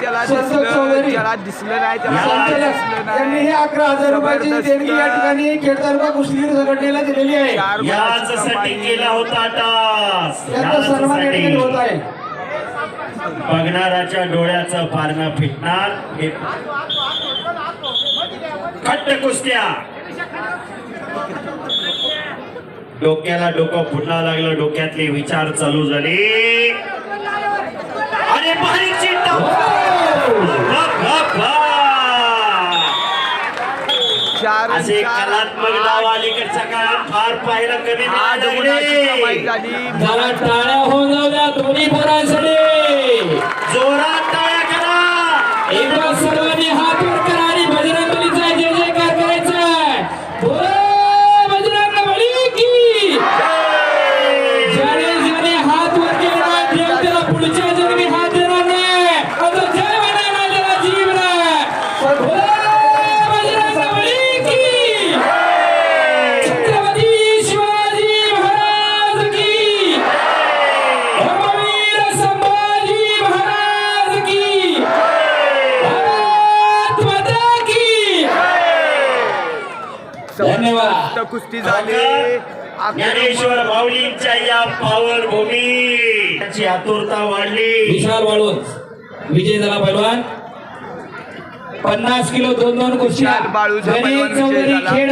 त्याला संतोष दिसलं चौधरी. त्याला दिसलं नाही त्याला संचालक दिसलं यांनी हे अकरा हजार रुपयाची. देणगी या ठिकाणी खेड तालुका कुस्तीगीर संघटनेला दिलेली आहे याचसाठी. केला होता त्यांचा सन्मान या ठिकाणी होत. आहे बघणाराच्या डोळ्याचं पारणं फिटणार हे खट्ट कुस्त्या डोक्याला डोकं फुटला लागलं डोक्यातले विचार चालू झाले. अरे. चार असे कलात्मक डाव अलीकडच्या काळात फार पाहायला कमी झाली. धन्यवाद. कुस्ती झाली. ज्ञानेश्वर माऊलींच्या या पावन भूमी. त्याची आतुरता वाढली. विशाल वाळून विजय झाला पैलवान. पन्नास किलो दोन दोन कुस्त्या चौधरी झाला. खेड